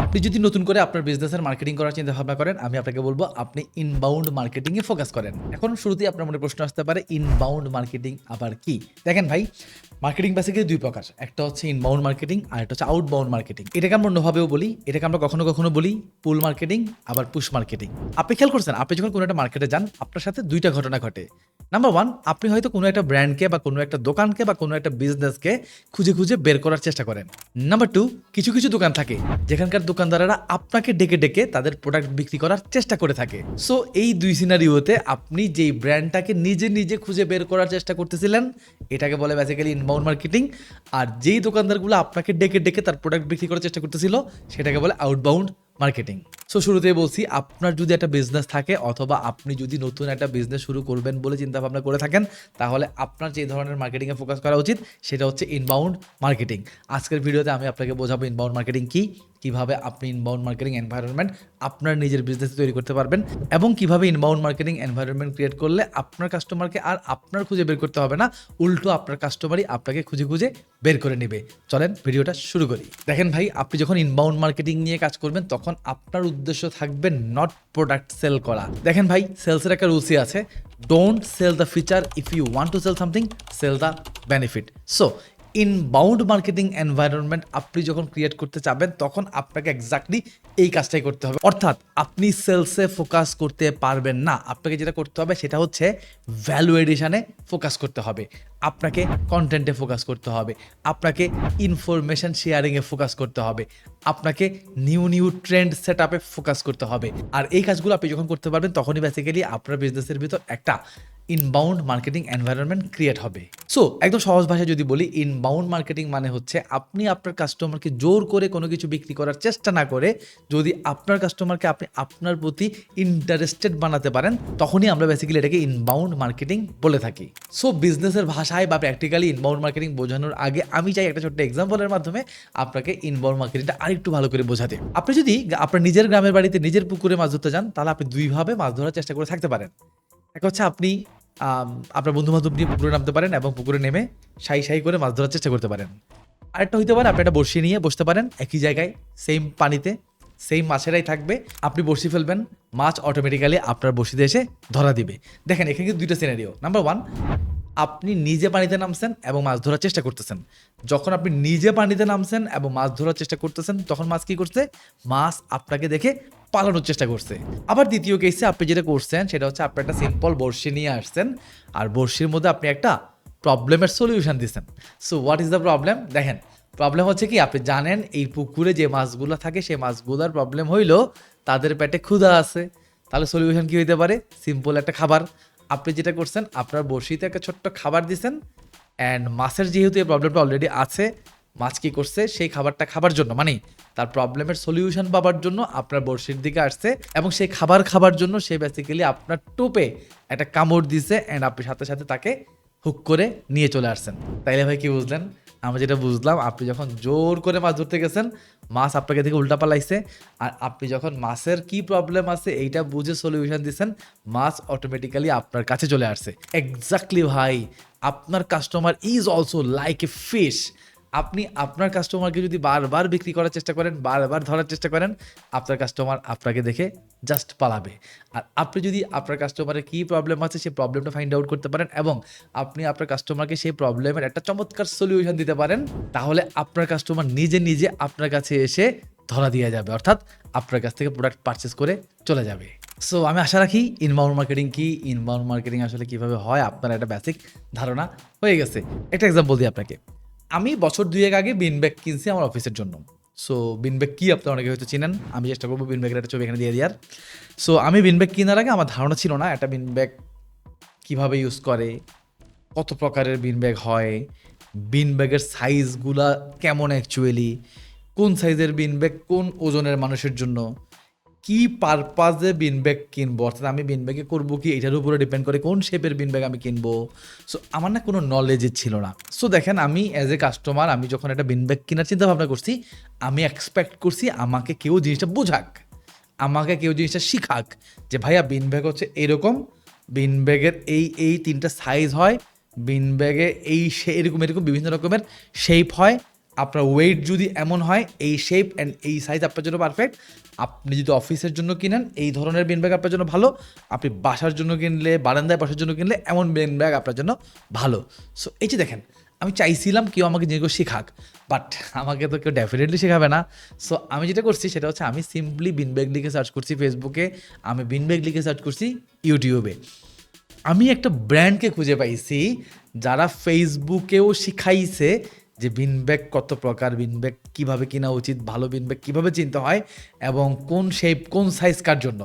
আপনি যদি নতুন করে আপনার বিজনেসের মার্কেটিং করার চিন্তা ভাবনা করেন, আমি আপনাকে বলব আপনি ইনবাউন্ড মার্কেটিংয়ে ফোকাস করেন। এখন শুরুতেই আপনার মনে প্রশ্ন আসতে পারে ইনবাউন্ড মার্কেটিং আবার কি? দেখেন ভাই মার্কেটিং বেসিক্যালি দুই প্রকার। একটা হচ্ছে ইনবাউন্ড মার্কেটিং আর একটা হচ্ছে আউটবাউন্ড মার্কেটিং এটাকে আমরা অন্যভাবেও বলি, এটাকে আমরা কখনো কখনো বলি পুল মার্কেটিং আবার পুশ মার্কেটিং আপনি খেয়াল করছেন, আপনি যখন কোনো একটা মার্কেটে যান, আপনার সাথে দুইটা ঘটনা ঘটে। নাম্বার ওয়ান আপনি হয়তো কোনো একটা ব্র্যান্ডকে বা কোনো একটা দোকানকে বা কোনো একটা বিজনেসকে খুঁজে খুঁজে বের করার চেষ্টা করেন। নাম্বার টু কিছু কিছু দোকান থাকে, যেখানকার দোকানদারেরা আপনাকে ডেকে ডেকে তাদের প্রোডাক্ট বিক্রি করার চেষ্টা করে থাকে। সো এই দুই সিনারিওতে আপনি যেই ব্র্যান্ডটাকে নিজে নিজে খুঁজে বের করার চেষ্টা করতেছিলেন, এটাকে বলে বেসিক্যালি ইনবাউন্ড মার্কেটিং আর যেই দোকানদারগুলো আপনাকে ডেকে ডেকে তার প্রোডাক্ট বিক্রি করার চেষ্টা করতেছিল, সেটাকে বলে আউটবাউন্ড মার্কেটিং সো শুরুতেই বলছি, আপনার যদি একটা বিজনেস থাকে অথবা আপনি যদি নতুন একটা বিজনেস শুরু করবেন বলে চিন্তা ভাবনা করে থাকেন, তাহলে আপনার যে ধরনের মার্কেটিংয়ে ফোকাস করা উচিত, সেটা হচ্ছে ইনবাউন্ড মার্কেটিং আজকের ভিডিওতে আমি আপনাকে বোঝাবো ইনবাউন্ড মার্কেটিং কী, কীভাবে আপনি ইনবাউন্ড মার্কেটিং এনভায়রনমেন্ট আপনার নিজের বিজনেস তৈরি করতে পারবেন এবং কীভাবে ইনবাউন্ড মার্কেটিং এনভায়রনমেন্ট ক্রিয়েট করলে আপনার কাস্টমারকে আর আপনার খুঁজে বের করতে হবে না, উল্টো আপনার কাস্টমারই আপনাকে খুঁজে খুঁজে বের করে নেবে। চলেন ভিডিওটা শুরু করি। দেখেন ভাই, আপনি যখন ইনবাউন্ড মার্কেটিং নিয়ে কাজ করবেন, তখন আপনার উদ্দেশ্য থাকবে নট প্রোডাক্ট সেল করা। দেখেন ভাই সেলসের একটা রুচি আছে। Don't sell the feature if you want to sell something sell the benefit so inbound marketing environment আপনি যখন ক্রিয়েট করতে চাবেন, তখন আপনাকে এক্স্যাক্টলি এই কাজটাই করতে হবে। অর্থাৎ আপনি সেলসে ফোকাস করতে পারবেন না, আপনাকে যেটা করতে হবে সেটা হচ্ছে ভ্যালু এডিশানে ফোকাস করতে হবে। আপনাকে কন্টেন্টে ফোকাস করতে হবে, আপনাকে ইনফরমেশন শেয়ারিংয়ে ফোকাস করতে হবে, আপনাকে নিউ নিউ ট্রেন্ড সেট আপে ফোকাস করতে হবে। আর এই কাজগুলো আপনি যখন করতে পারবেন, তখনই বেসিক্যালি আপনার বিজনেসের ভিতর একটা ইনবাউন্ড মার্কেটিং এনভায়রনমেন্ট ক্রিয়েট হবে। সো একদম সহজ ভাষায় যদি বলি ইনবাউন্ড মার্কেটিং মানে হচ্ছে আপনি আপনার কাস্টমারকে জোর করে কোনো কিছু বিক্রি করার চেষ্টা না করে, যদি আপনার কাস্টমারকে আপনি আপনার প্রতি ইন্টারেস্টেড বানাতে পারেন, তখনই আমরা বেসিক্যালি এটাকে ইনবাউন্ড মার্কেটিং বলে থাকি। সো বিজনেসের ভাষায় বা প্র্যাকটিক্যালি ইনবাউন্ড মার্কেটিং বোঝানোর আগে আমি চাই একটা ছোট্ট এক্সাম্পলের মাধ্যমে আপনাকে ইনবাউন্ড মার্কেটিংটা আরেকটু ভালো করে বোঝাতে। আপনি যদি আপনার নিজের গ্রামের বাড়িতে নিজের পুকুরে মাছ ধরতে যান, তাহলে আপনি দুইভাবে মাছ ধরার চেষ্টা করে থাকতে পারেন। এক হচ্ছে আপনি আপনার বন্ধু বান্ধব নিয়ে পুকুরে নামতে পারেন এবং পুকুরে নেমে সাই সাই করে মাছ ধরার চেষ্টা করতে পারেন। আরেকটা হইতে পারে, আপনি একটা বড়শি নিয়ে বসতে পারেন, একই জায়গায় সেম পানিতে সেই মাছেরাই থাকবে, আপনি বড়শি ফেলবেন, মাছ অটোমেটিক্যালি আপনার বসিতে এসে ধরা দিবে। দেখেন, এখানে কিন্তু দুইটা সিনারিও নাম্বার ওয়ান আপনি নিজে পানিতে নামছেন এবং মাছ ধরার চেষ্টা করতেছেন। যখন আপনি নিজে পানিতে নামছেন এবং মাছ ধরার চেষ্টা করতেছেন, তখন মাছ কি করছে? মাছ আপনাকে দেখে পালানোর চেষ্টা করছে। আবার দ্বিতীয় কেসে আপনি যেটা করছেন, সেটা হচ্ছে আপনি একটা সিম্পল বড়শি নিয়ে আসছেন, আর বড়শির মধ্যে আপনি একটা প্রবলেমের সলিউশন দিচ্ছেন। So what is the problem দেখেন প্রবলেম হচ্ছে কি, আপনি জানেন এই পুকুরে যে মাছগুলো থাকে, সেই মাছগুলোর প্রবলেম হইল তাদের পেটে ক্ষুধা আছে। তাহলে সলিউশন কি হইতে পারে? সিম্পল একটা খাবার। আপনি যেটা করছেন, আপনার বড়শিতে একটা ছোট্ট খাবার দিছেন অ্যান্ড মাছের যেহেতু এই প্রবলেমটা অলরেডি আছে, মাছ কী করছে, সেই খাবারটা খাবার জন্য মানে তার প্রবলেমের সলিউশন পাবার জন্য আপনার বড়শির দিকে আসছে, এবং সেই খাবার খাবার জন্য সে বেসিক্যালি আপনার টোপে একটা কামড় দিছে অ্যান্ড আপনি সাথে সাথে তাকে হুক করে নিয়ে চলে আসছেন। তাইলে ভাই কি বুঝলেন? আমরা যেটা বুঝলাম, আপনি যখন জোর করে মাছ ধরতে গেছেন, মাছ আপনাকে দেখে উল্টা পালাইছে আর আপনি যখন মাছের কি প্রবলেম আছে, এইটা বুঝে সলিউশন দিচ্ছেন মাছ অটোমেটিক্যালি আপনার কাছে চলে আসছে। এক্স্যাক্টলি ভাই, আপনার customer is also like a fish আপনি আপনার কাস্টমারকে যদি বারবার বিক্রি করার চেষ্টা করেন, বারবার ধরার চেষ্টা করেন, আপনার কাস্টমার আপনাকে দেখে জাস্ট পালাবে। আর আপনি যদি আপনার কাস্টমারের কী প্রবলেম আছে, সেই প্রবলেমটা ফাইন্ড আউট করতে পারেন এবং আপনি আপনার কাস্টমারকে সেই প্রবলেমের একটা চমৎকার সলিউশন দিতে পারেন, তাহলে আপনার কাস্টমার নিজে নিজে আপনার কাছে এসে ধরা দিয়ে যাবে। অর্থাৎ আপনার কাছ থেকে প্রোডাক্ট পারচেস করে চলে যাবে। সো আমি আশা রাখি ইনবাউন্ড মার্কেটিং কি? ইনবাউন্ড মার্কেটিং আসলে কীভাবে হয়? আপনার একটা বেসিক ধারণা হয়ে গেছে। একটা এক্সাম্পল দিই আপনাকে। আমি বছর দুয়েক আগে বিনব্যাগ কিনছি আমার অফিসের জন্য। সো বিনব্যাগ কি আপনারা অনেকে হয়তো চিনেন। আমি চেষ্টা করব বিনব্যাগের একটা ছবি এখানে দিয়ে দেওয়ার। সো আমি বিনব্যাগ কেনার আগে আমার ধারণা ছিল না, একটা বিনব্যাগ কীভাবে ইউজ করে, কত প্রকারের বিনব্যাগ হয়, বিনব্যাগের সাইজগুলা কেমন অ্যাকচুয়ালি কোন সাইজের বিনব্যাগ কোন ওজনের মানুষের জন্য। কি পারপাজে বিনব্যাগ কিনবো? অর্থাৎ আমি বিনব্যাগে করব কি, এটার উপরে ডিপেন্ড করে কোন শেপের বিনব্যাগ আমি কিনবো? সো আমার না কোনো নলেজই ছিল না। সো দেখেন আমি অ্যাজ এ কাস্টমার আমি যখন একটা বিনব্যাগ কেনার চিন্তা ভাবনা করছি, আমি এক্সপেক্ট করছি আমাকে কেউ জিনিসটা বোঝাক। আমাকে কেউ জিনিসটা শিখাক যে, ভাইয়া বিনব্যাগ হচ্ছে এরকম বিনব্যাগের এই এই তিনটা সাইজ হয় বিনব্যাগে এই সে, এরকম এরকম, বিভিন্ন রকমের শেপ হয় আপনার ওয়েট যদি এমন হয়, এই শেপ অ্যান্ড এই সাইজ আপনার জন্য পারফেক্ট আপনি যদি অফিসের জন্য কিনেন, এই ধরনের বিন ব্যাগ আপনার জন্য ভালো। আপনি বাসার জন্য কিনলে, বারান্দায় বাসার জন্য কিনলে, এমন বিন ব্যাগ আপনার জন্য ভালো। সো এই যে দেখেন, আমি চাইছিলাম কেউ আমাকে জিনিসগুলো শেখাক বাট আমাকে তো কেউ ডেফিনেটলি শেখাবে না। সো আমি যেটা করছি, সেটা হচ্ছে আমি সিম্পলি বিন ব্যাগ লিখে সার্চ করছি ফেসবুকে আমি বিন ব্যাগ লিখে সার্চ করছি ইউটিউবে আমি একটা ব্র্যান্ডকে খুঁজে পাইছি, যারা ফেসবুকেও শিখাইছে যে বিনব্যাগ কত প্রকার, বিনব্যাগ কীভাবে কেনা উচিত, ভালো বিনব্যাগ কীভাবে চিনতে হয় এবং কোন শেপ কোন সাইজ কার জন্য।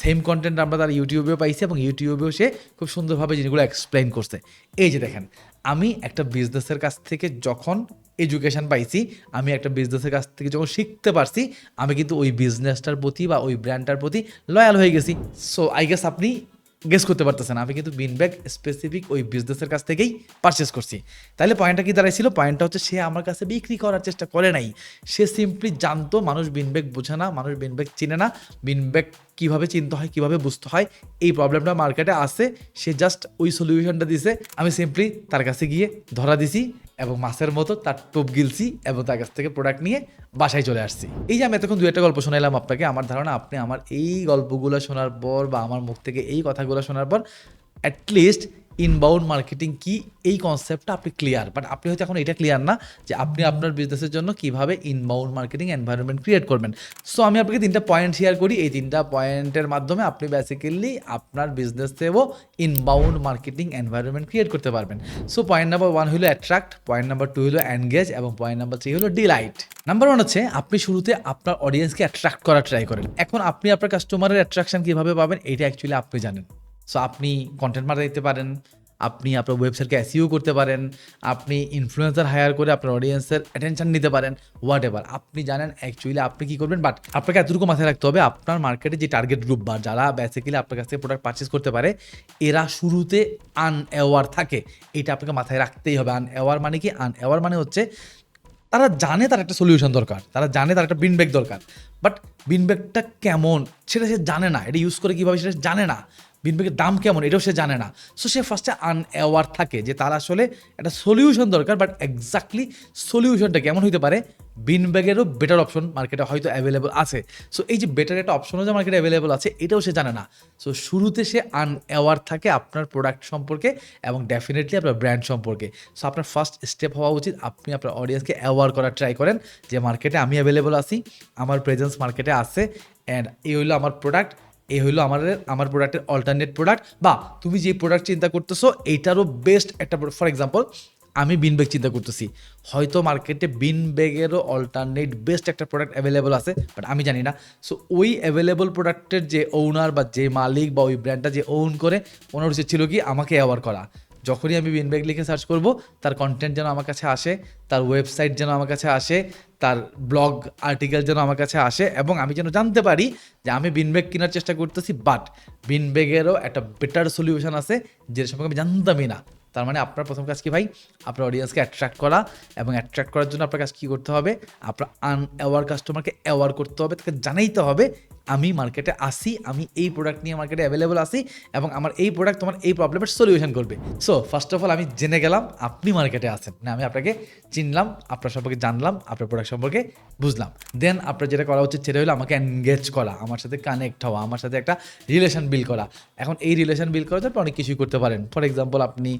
সেম কন্টেন্ট আমরা তার ইউটিউবেও পাইছি এবং ইউটিউবেও সে খুব সুন্দরভাবে জিনিসগুলো এক্সপ্লেন করছে। এই যে দেখেন, আমি একটা বিজনেসের কাছ থেকে যখন এডুকেশন পাইছি, আমি একটা বিজনেসের কাছ থেকে যখন শিখতে পারছি, আমি কিন্তু ওই বিজনেসটার প্রতি বা ওই ব্র্যান্ডটার প্রতি লয়াল হয়ে গেছি। সো আই গেস আপনি গেস করতে পারতেছেন, আমি কিন্তু বিনব্যাগ স্পেসিফিক ওই বিজনেসের কাছ থেকেই পারচেস করছি। তাহলে পয়েন্টটা কি দাঁড়াইছিল? পয়েন্টটা হচ্ছে সে আমার কাছে বিক্রি করার চেষ্টা করে নাই। সে সিম্পলি জানতো মানুষ বিনব্যাগ বোঝে না, মানুষ বিনব্যাগ চিনে না, বিনব্যাগ কীভাবে চিনতে হয়, কীভাবে বুঝতে হয়, এই প্রবলেমটা মার্কেটে আসে সে জাস্ট ওই সলিউশনটা দিছে, আমি সিম্পলি তার কাছে গিয়ে ধরা দিছি। এবং মাছের মতো তার টোপ গিলছি এবং তার কাছ থেকে প্রোডাক্ট নিয়ে বাসায় চলে আসছি। এই যে আমি এতক্ষণ দু একটা গল্প শোনালাম আপনাকে, আমার ধারণা আপনি আমার এই গল্পগুলো শোনার পর বা আমার মুখ থেকে এই কথাগুলো শোনার পর অ্যাটলিস্ট ইনবাউন্ড মার্কেটিং কি এই কনসেপ্টটা আপনি ক্লিয়ার বাট আপনি হয়তো এখন এটা ক্লিয়ার না যে আপনি আপনার বিজনেসের জন্য কীভাবে ইনবাউন্ড মার্কেটিং এনভায়রনমেন্ট ক্রিয়েট করবেন। সো আমি আপনাকে তিনটা পয়েন্ট শেয়ার করি। এই তিনটা পয়েন্টের মাধ্যমে আপনি বেসিক্যালি আপনার বিজনেসেও ইনবাউন্ড মার্কেটিং এনভায়রনমেন্ট ক্রিয়েট করতে পারবেন। সো পয়েন্ট নাম্বার ওয়ান হলো অ্যাট্রাক্ট পয়েন্ট নাম্বার টু হলো এনগেজ এবং পয়েন্ট নাম্বার থ্রি হলো ডিলাইট নাম্বার ওয়ান হচ্ছে, আপনি শুরুতে আপনার অডিয়েন্সকে অ্যাট্রাক্ট করার ট্রাই করেন। এখন আপনি আপনার কাস্টমারের অ্যাট্রাকশন কীভাবে পাবেন, এটা অ্যাকচুয়ালি আপনি জানেন। সো আপনি কন্টেন্ট মারা দিতে পারেন, আপনি আপনার ওয়েবসাইটকে এসিও করতে পারেন, আপনি ইনফ্লুয়েন্সার হায়ার করে আপনার অডিয়েন্সের অ্যাটেনশন নিতে পারেন হোয়াট এভার আপনি জানেন অ্যাকচুয়ালি আপনি কী করবেন বাট আপনাকে এতটুকু মাথায় রাখতে হবে, আপনার মার্কেটে যে টার্গেট গ্রুপ বা যারা বেসিক্যালি আপনার কাছ থেকে প্রোডাক্ট পারচেস করতে পারে, এরা শুরুতে আনঅ্যাওয়ার থাকে। এটা আপনাকে মাথায় রাখতেই হবে। আনঅ্যাওয়ার মানে কি? আনঅ্যাওয়ার মানে হচ্ছে, তারা জানে তার একটা সলিউশন দরকার, তারা জানে তার একটা বিনব্যাগ দরকার বাট বিনব্যাগটা কেমন, সেটা সে জানে না। এটা ইউজ করে কীভাবে সেটা জানে না। বিনব্যাগের দাম কেমন এটাও সে জানে না। সো সে ফার্স্টে আনঅ্যাওয়ার থাকে যে তার আসলে একটা সলিউশন দরকার বাট এক্স্যাক্টলি সলিউশনটা কেমন হইতে পারে বিনব্যাগেরও বেটার অপশন মার্কেটে হয়তো অ্যাভেলেবল আছে। সো এই যে বেটার একটা অপশনও যে মার্কেটে অ্যাভেলেবল আছে, এটাও সে জানে না। সো শুরুতে সে আনঅ্যাওয়ার থাকে আপনার প্রোডাক্ট সম্পর্কে এবং ডেফিনেটলি আপনার ব্র্যান্ড সম্পর্কে। সো আপনার ফার্স্ট স্টেপ হওয়া উচিত, আপনি আপনার অডিয়েন্সকে অ্যাওয়ার করার ট্রাই করেন যে মার্কেটে আমি অ্যাভেলেবল আছি, আমার প্রেজেন্স মার্কেটে আছে অ্যান্ড এই হলো আমার প্রোডাক্ট এই হলো আমার আমার প্রোডাক্টের অল্টারনেট প্রোডাক্ট বা তুমি যে প্রোডাক্ট চিন্তা করতেছো, এইটারও বেস্ট একটা ফর এক্সাম্পল আমি বিন ব্যাগ চিন্তা করতেছি। হয়তো মার্কেটে বিন ব্যাগেরও অল্টারনেট বেস্ট একটা প্রোডাক্ট অ্যাভেলেবল আছে বাট আমি জানি না। সো ওই অ্যাভেলেবল প্রোডাক্টের যে ওনার বা যে মালিক বা ওই ব্র্যান্ডটা যে ওন করে, ওনার উচিত ছিল কি, আমাকে অ্যাওয়ার করা। যখনই আমি বিন ব্যাগ লিখে সার্চ করব, তার কন্টেন্ট যেন আমার কাছে আসে, তার ওয়েবসাইট যেন আমার কাছে আসে, তার ব্লগ আর্টিকেল যেন আমার কাছে আসে এবং আমি যেন জানতে পারি যে আমি বিন ব্যাগ কেনার চেষ্টা করতেছি বাট বিন ব্যাগেরও একটা বেটার সলিউশন আছে যে সম্পর্কে আমি জানতামই না। তার মানে আপনার প্রথম কাজ কি ভাই? আপনার অডিয়েন্সকে অ্যাট্রাক্ট করা এবং অ্যাট্রাক্ট করার জন্য আপনার কাজ কী করতে হবে? আপনার আনঅ্যাওয়ার কাস্টমারকে অ্যাওয়ার করতে হবে, তাকে জানাইতে হবে আমি মার্কেটে আসি, আমি এই প্রোডাক্ট নিয়ে মার্কেটে অ্যাভেলেবল আসি এবং আমার এই প্রোডাক্ট তোমার এই প্রবলেমের সলিউশন করবে। সো ফার্স্ট অফ অল আমি জেনে গেলাম আপনি মার্কেটে আছেন। না, আমি আপনাকে চিনলাম, আপনার সম্পর্কে জানলাম, আপনার প্রোডাক্ট সম্পর্কে বুঝলাম। দেন আপনার যেটা করা উচিত সেটা হলো আমাকে এনগেজ করা, আমার সাথে কানেক্ট হওয়া, আমার সাথে একটা রিলেশন বিল করা। এখন এই রিলেশন বিল করার জন্য অনেক কিছুই করতে পারেন। ফর এক্সাম্পল আপনি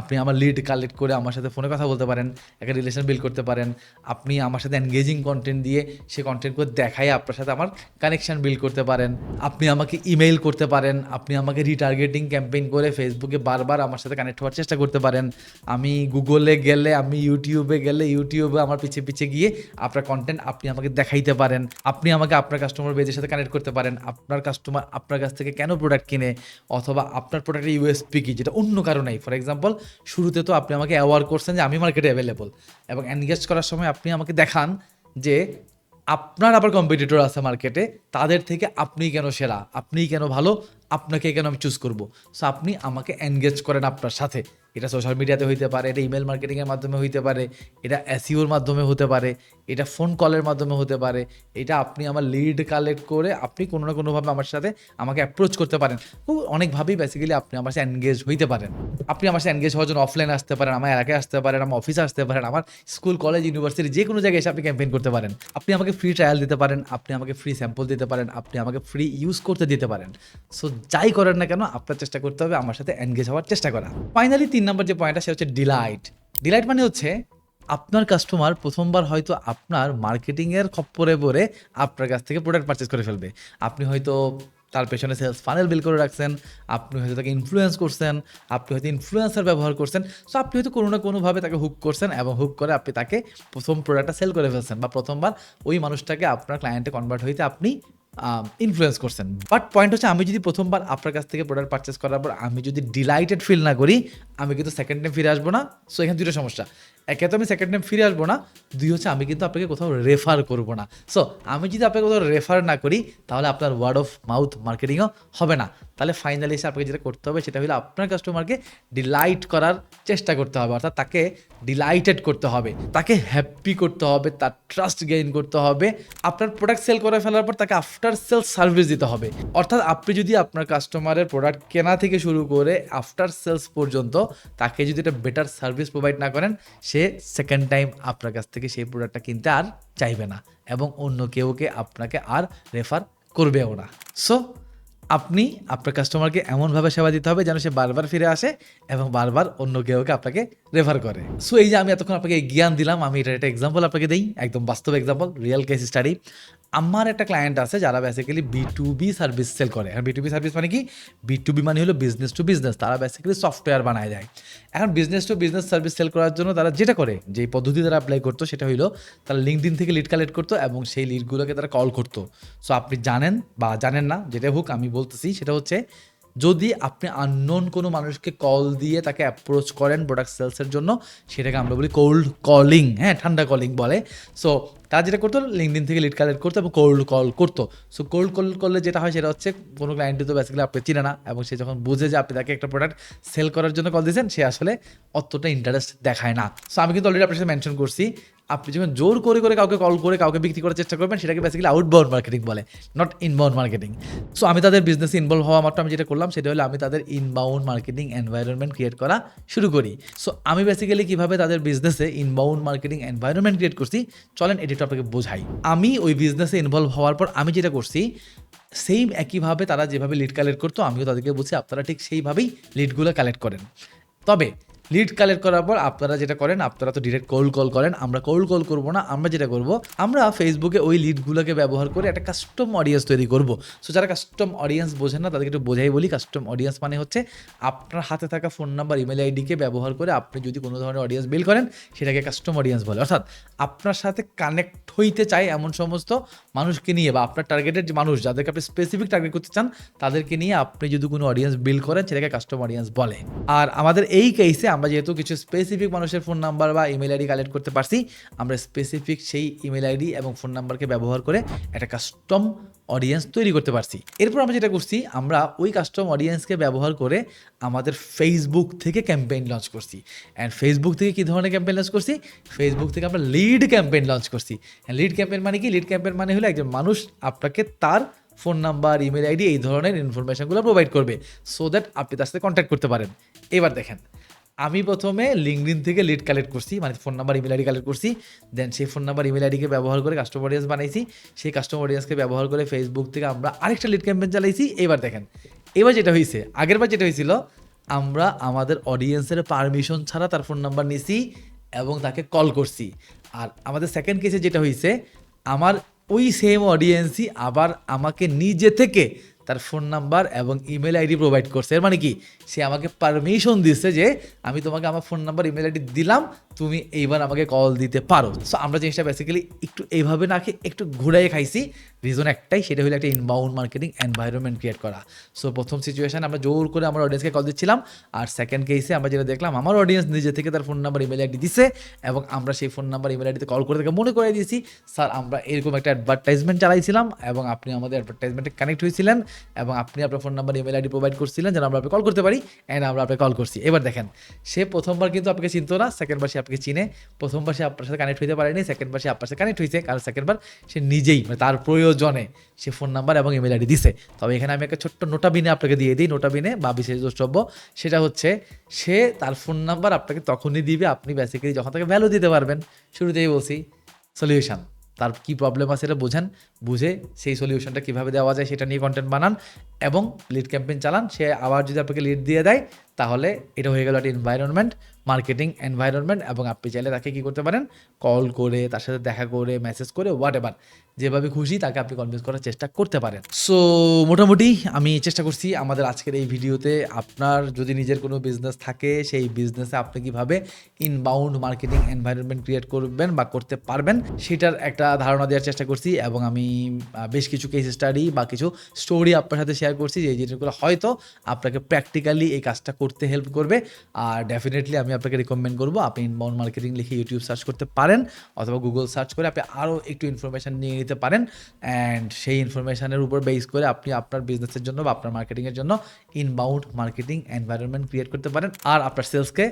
আপনি আমার লিড কালেক্ট করে আমার সাথে ফোনে কথা বলতে পারেন, একটা রিলেশন বিল করতে পারেন। আপনি আমার সাথে এনগেজিং কন্টেন্ট দিয়ে সেই কন্টেন্টগুলো দেখাই আপনার সাথে আমার কানেকশন বিল্ড করতে পারেন, আপনি আমাকে ইমেইল করতে পারেন, আপনি আমাকে রিটার্গেটিং ক্যাম্পেইন করে ফেসবুকে বারবার আমার সাথে কানেক্ট হওয়ার চেষ্টা করতে পারেন। আমি গুগলে গেলে, আমি ইউটিউবে গেলে ইউটিউবে আমার পিছিয়ে পিছিয়ে গিয়ে আপনার কন্টেন্ট আপনি আমাকে দেখাইতে পারেন। আপনি আমাকে আপনার কাস্টমার বেজের সাথে কানেক্ট করতে পারেন। আপনার কাস্টমার আপনার কাছ থেকে কেন প্রোডাক্ট কিনে? অথবা আপনার প্রোডাক্টের ইউএসপি কি? যেটা অন্য কারণেই ফর এক্সাম্পল শুরুতে তো আপনি আমাকে অ্যাওয়ার করছেন যে আমি মার্কেটে অ্যাভেলেবল এবং এনগেজ করার সময় আপনি আমাকে দেখান যে আপনার আবার কম্পিটিটর আছে মার্কেটে তাদের থেকে আপনি কেন সেরা? আপনি কেন ভালো? আপনাকে কেন আমি চুজ করব? সো আপনি আমাকে এনগেজ করেন আপনার সাথে। এটা সোশ্যাল মিডিয়াতে হইতে পারে, এটা ইমেল মার্কেটিংয়ের মাধ্যমে হইতে পারে, এটা এসিওর মাধ্যমে হতে পারে এটা ফোন কলের মাধ্যমে হতে পারে, এটা আপনি আমার লিড কালেক্ট করে আপনি কোনো না কোনোভাবে আমার সাথে আমাকে অ্যাপ্রোচ করতে পারেন। খুব অনেকভাবেই বেসিক্যালি আপনি আমার সাথে এনগেজ হইতে পারেন। আপনি আমার সাথে এনগেজ হওয়ার জন্য অফলাইন আসতে পারেন, আমার এলাকায় আসতে পারেন, আমার অফিসে আসতে পারেন, আমার স্কুল কলেজ ইউনিভার্সিটি যে কোনো জায়গায় এসে আপনি ক্যাম্পেইন করতে পারেন। আপনি আমাকে ফ্রি ট্রায়াল দিতে পারেন, আপনি আমাকে ফ্রি স্যাম্পল দিতে পারেন, আপনি আমাকে ফ্রি ইউজ করতে দিতে পারেন। সো যাই করেন না কেন, আপনার চেষ্টা করতে হবে আমার সাথে এনগেজ হওয়ার চেষ্টা করা। ফাইনালি তিন নম্বর যে পয়েন্টটা সে হচ্ছে ডিলাইট ডিলাইট মানে হচ্ছে আপনার কাস্টমার প্রথমবার হয়তো আপনার মার্কেটিংয়ের খপ্পরে পড়ে আপনার কাছ থেকে প্রোডাক্ট পারচেস করে ফেলবে। আপনি হয়তো তার পেছনে সেলস ফানেল বিল করে রাখছেন, আপনি হয়তো তাকে ইনফ্লুয়েন্স করছেন, আপনি হয়তো ইনফ্লুয়েন্সার ব্যবহার করছেন সো আপনি হয়তো কোনো না কোনোভাবে তাকে হুক করছেন এবং হুক করে আপনি তাকে প্রথম প্রোডাক্টটা সেল করে ফেলছেন বা প্রথমবার ওই মানুষটাকে আপনার ক্লায়েন্টে কনভার্ট হইতে আপনি ইনফ্লুয়েন্স করছেন। বাট পয়েন্ট হচ্ছে আমি যদি প্রথমবার আপনার কাছ থেকে প্রোডাক্ট পারচেস করার পর আমি যদি ডিলাইটেড ফিল না করি, আমি কিন্তু সেকেন্ড টাইম ফিরে আসব না। সো এখানে দুটো সমস্যা। একে তো আমি সেকেন্ড টাইম ফিরে আসব না, দুই হচ্ছে আমি কিন্তু আপনাকে কোথাও রেফার করব না। সো আমি যদি আপনাকে কোথাও রেফার না করি, তাহলে আপনার ওয়ার্ড অফ মাউথ মার্কেটিংও হবে না। তাহলে ফাইনালি এসে আপনাকে যেটা করতে হবে, সেটা হলো আপনার কাস্টমারকে ডিলাইট করার চেষ্টা করতে হবে। অর্থাৎ তাকে ডিলাইটেড করতে হবে, তাকে হ্যাপি করতে হবে, তার ট্রাস্ট গেইন করতে হবে। আপনার প্রোডাক্ট সেল করে ফেলার পর তাকে আফটার সেল সার্ভিস দিতে হবে। অর্থাৎ আপনি যদি আপনার কাস্টমারের প্রোডাক্ট কেনা থেকে শুরু করে আফটার সেলস পর্যন্ত তাকে যদি একটা বেটার সার্ভিস প্রোভাইড না করেন, সে সেকেন্ড টাইম আপনার কাছ থেকে সেই প্রোডাক্টটা কিনতে আর চাইবে না এবং অন্য কেউকে আপনাকে আর রেফার করবেও না। সো আপনি আপনার কাস্টমারকে এমনভাবে সেবা দিতে হবে যেন সে বারবার ফিরে আসে এবং বারবার অন্য কেউকে আপনাকে রেফার করে। সো এই যে আমি এতক্ষণ আপনাকে জ্ঞান দিলাম, আমি এটা একটা এক্সাম্পল আপনাকে দিই, একদম বাস্তব এক্সাম্পল রিয়েল কেস স্টাডি আমার একটা ক্লায়েন্ট আছে যারা basically B to B service sell করে। আর বি টু বি সার্ভিস মানে কি? বি টু বি মানে হলো বিজনেস টু বিজনেস তারা বেসিক্যালি সফটওয়্যার বানায় দেয়। এখন business to business service sell করার জন্য তারা যেটা করে যে পদ্ধতি তারা অ্যাপ্লাই করতো সেটা হলো তারা লিঙ্কডিন থেকে লিড কালেক্ট করতো এবং সেই লিডগুলোকে তারা কল করতো। সো আপনি জানেন বা জানেন না, যেটা হোক আমি বলতেছি, সেটা হচ্ছে যদি আপনি আননোন কোনো মানুষকে কল দিয়ে তাকে অ্যাপ্রোচ করেন প্রোডাক্ট সেলসের জন্য, সেটাকে আমরা বলি কোল্ড কলিং হ্যাঁ ঠান্ডা কলিং বলে। সো তারা যেটা করতো লিঙ্কডিন থেকে লিড কালেক্ট করতো এবং কোল্ড কল করতো। সো কোল্ড কল করলে যেটা হয়, সেটা হচ্ছে কোনো ক্লায়েন্টই তো বেসিক্যালি আপনি চিনে না এবং সে যখন বুঝে যে আপনি তাকে একটা প্রোডাক্ট সেল করার জন্য কল দিয়েছেন, সে আসলে অতটা ইন্টারেস্ট দেখায় না। সো আমি কিন্তু অলরেডি আপনার সাথে মেনশন করছি, আপনি যখন জোর করে করে কাউকে কল করে, কাউকে বিক্রি করার চেষ্টা করবেন, সেটাকে বেসিক্যালি আউটবাউন্ড মার্কেটিং বলে নট ইনবাউন্ড মার্কেটিং সো আমি তাদের বিজনেসে ইনভলভ হওয়া মাত্র আমি যেটা করলাম, সেটা হলো আমি তাদের ইনবাউন্ড মার্কেটিং এনভায়রনমেন্ট ক্রিয়েট করা শুরু করি। সো আমি বেসিক্যালি কীভাবে তাদের বিজনেসে ইনবাউন্ড মার্কেটিং এনভায়রনমেন্ট ক্রিয়েট করছি, চলেন এটি আপনাকে বোঝাই। আমি ওই বিজনেসে ইনভলভ হওয়ার পর আমি যেটা করছি সেম একইভাবে তারা যেভাবে লিড কালেক্ট করতো, আমিও তাদেরকে বলছি, আপনারা ঠিক সেইভাবেই লিডগুলো কালেক্ট করেন। তবে লিড কালেক্ট করার পর আপনারা যেটা করেন, আপনারা তো ডিরেক্ট কল কল করেন, আমরা কল কল করব না, আমরা যেটা করব, আমরা ফেসবুকে ওই লিডগুলোকে ব্যবহার করে একটা কাস্টম অডিয়েন্স তৈরি করব। সো যারা কাস্টম অডিয়েন্স বোঝেন না, তাদেরকে একটু বোঝাই বলি কাস্টম অডিয়েন্স মানে হচ্ছে আপনার হাতে থাকা ফোন নাম্বার ইমেল আইডিকে ব্যবহার করে আপনি যদি কোনো ধরনের অডিয়েন্স বিল করেন, সেটাকে কাস্টম অডিয়েন্স বলে। অর্থাৎ আপনার সাথে কানেক্ট হইতে চায় এমন সমস্ত মানুষকে নিয়ে বা আপনার টার্গেটেড যে মানুষ, যাদেরকে আপনি স্পেসিফিক টার্গেট করতে চান, তাদেরকে নিয়ে আপনি যদি কোনো অডিয়েন্স বিল করেন, সেটাকে কাস্টম অডিয়েন্স বলে। আর আমাদের এই কেসে আমরা যেহেতু কিছু স্পেসিফিক মানুষের ফোন নাম্বার বা ইমেল আইডি কালেক্ট করতে পারছি, আমরা স্পেসিফিক সেই ইমেল আইডি এবং ফোন নাম্বারকে ব্যবহার করে একটা কাস্টম অডিয়েন্স তৈরি করতে পারছি। এরপর আমরা যেটা করছি, আমরা ওই কাস্টম অডিয়েন্সকে ব্যবহার করে আমাদের ফেসবুক থেকে ক্যাম্পেইন লঞ্চ করছি। অ্যান্ড ফেসবুক থেকে কী ধরনের ক্যাম্পেইন লঞ্চ করছি? ফেসবুক থেকে আমরা লিড ক্যাম্পেইন লঞ্চ করছি। লিড ক্যাম্পেইন মানে কি? লিড ক্যাম্পেইন মানে হলো একজন মানুষ আপনাকে তার ফোন নাম্বার ইমেল আইডি এই ধরনের ইনফরমেশনগুলো প্রোভাইড করবে সো দ্যাট আপনি তার সাথে কন্ট্যাক্ট করতে পারেন। এবার দেখেন আমি প্রথমে লিঙ্কডিন থেকে লিড কালেক্ট করছি মানে phone number email ID collect করছি দেন সেই ফোন নাম্বার ইমেল আইডিকে ব্যবহার করে কাস্টমার অডিয়েন্স বানাইছি, সেই কাস্টমার অডিয়েন্সকে ব্যবহার করে ফেসবুক থেকে আমরা আরেকটা লিড ক্যাম্পেন চালাইছি। এবার দেখেন, এবার যেটা হয়েছে আগেরবার যেটা হয়েছিল আমরা আমাদের অডিয়েন্সের পারমিশন ছাড়া তার ফোন নাম্বার নিছি এবং তাকে কল করছি। আর আমাদের সেকেন্ড কেসে যেটা হয়েছে আমার ওই সেম অডিয়েন্সই আবার আমাকে নিজে থেকে তার ফোন নাম্বার এবং ইমেল আইডি প্রোভাইড করছে। এর মানে কি? সে আমাকে পারমিশন দিচ্ছে যে আমি তোমাকে আমার ফোন নাম্বার ইমেল আইডি দিলাম, তুমি এইবার আমাকে কল দিতে পারো। সো আমরা জিনিসটা বেসিক্যালি একটু এইভাবে না খেয়ে একটু ঘুরাই খাইছি। রিজন একটাই, সেটা হলো একটা ইনবাউন্ড মার্কেটিং এনভায়রনমেন্ট ক্রিয়েট করা। সো প্রথম সিচুয়েশন আমরা জোর করে আমার অডিয়েন্সকে কল দিচ্ছিলাম, আর সেকেন্ড কেসে আমরা যেটা দেখলাম, আমার অডিয়েন্স নিজে থেকে তার ফোন নাম্বার ইমেল আইডি দিছে, এবং আমরা সেই ফোন নাম্বার ইমেল আইডিতে কল করে তাকে মনে করে দিয়েছি স্যার আমরা এরকম একটা অ্যাডভার্টাইজমেন্ট চালাইছিলাম, এবং আপনি আমাদের অ্যাডভার্টাইজমেন্টে কানেক্ট হয়েছিলেন, এবং আপনি আপনার phone number email ID provide করছিলেন, যেন আমরা কল করতে পারি অ্যান্ড আমরা আপনাকে কল করছি। এবার দেখেন, সে প্রথমবার কিন্তু আপনাকে চিনতো না সেকেন্ডবার সে আপনাকে চিনে, প্রথমবার সে আপনার সাথে কানেক্ট হইতে পারেনি সেকেন্ডবার সে আপনার সাথে কানেক্ট হয়েছে কারণ সেকেন্ডবার সে নিজেই মানে তার প্রয়োজনে সে ফোন নাম্বার এবং ইমেল আইডি দিছে। তবে এখানে আমি একটা ছোট্ট নোটা বিনে আপনাকে দিয়ে দিই নোটা বিনে বা বিশেষ দ্রষ্টব্য সেটা হচ্ছে, সে তার ফোন নাম্বার আপনাকে তখনই দিবে, আপনি বেসিক্যালি যখন তাকে ভ্যালু দিতে পারবেন। শুরুতেই বলছি সলিউশন তার কি প্রবলেম আছে এটা বোঝেন। বুঝে সেই সলিউশনটা কীভাবে দেওয়া যায় সেটা নিয়ে কন্টেন্ট বানান এবং লিড ক্যাম্পেইন চালান। সে আবার যদি আপনাকে লিড দিয়ে দেয়, তাহলে এটা হয়ে গেল একটা এনভায়রনমেন্ট মার্কেটিং এনভায়রনমেন্ট এবং আপনি চাইলে তাকে কী করতে পারেন কল করে, তার সাথে দেখা করে মেসেজ করে হোয়াট এভার যেভাবে খুশি তাকে আপনি কনভিন্স করার চেষ্টা করতে পারেন। সো মোটামুটি আমি চেষ্টা করছি আমাদের আজকের এই ভিডিওতে আপনার যদি নিজের কোনো বিজনেস থাকে, সেই বিজনেসে আপনি কীভাবে ইনবাউন্ড মার্কেটিং এনভায়রনমেন্ট ক্রিয়েট করবেন বা করতে পারবেন, সেটার একটা ধারণা দেওয়ার চেষ্টা করছি এবং আমি বেশ কিছু কেস স্টাডি বা কিছু স্টোরি আপনার সাথে শেয়ার করছি যে জিনিসগুলো হয়তো আপনাকে প্র্যাকটিক্যালি এই কাজটা করতে হেল্প করবে। আর ডেফিনেটলি আমি আপনাকে রিকমেন্ড করব, আপনি ইনবাউন্ড মার্কেটিং লিখে ইউটিউব সার্চ করতে পারেন অথবা গুগল সার্চ করে আপনি আরও একটু ইনফরমেশান নিয়ে নিতে পারেন অ্যান্ড সেই ইনফরমেশানের উপর বেস করে আপনি আপনার বিজনেসের জন্য বা আপনার মার্কেটিংয়ের জন্য ইনবাউন্ড মার্কেটিং এনভায়রনমেন্ট ক্রিয়েট করতে পারেন আর আপনার সেলসকে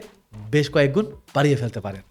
বেশ কয়েকগুণ বাড়িয়ে ফেলতে পারেন।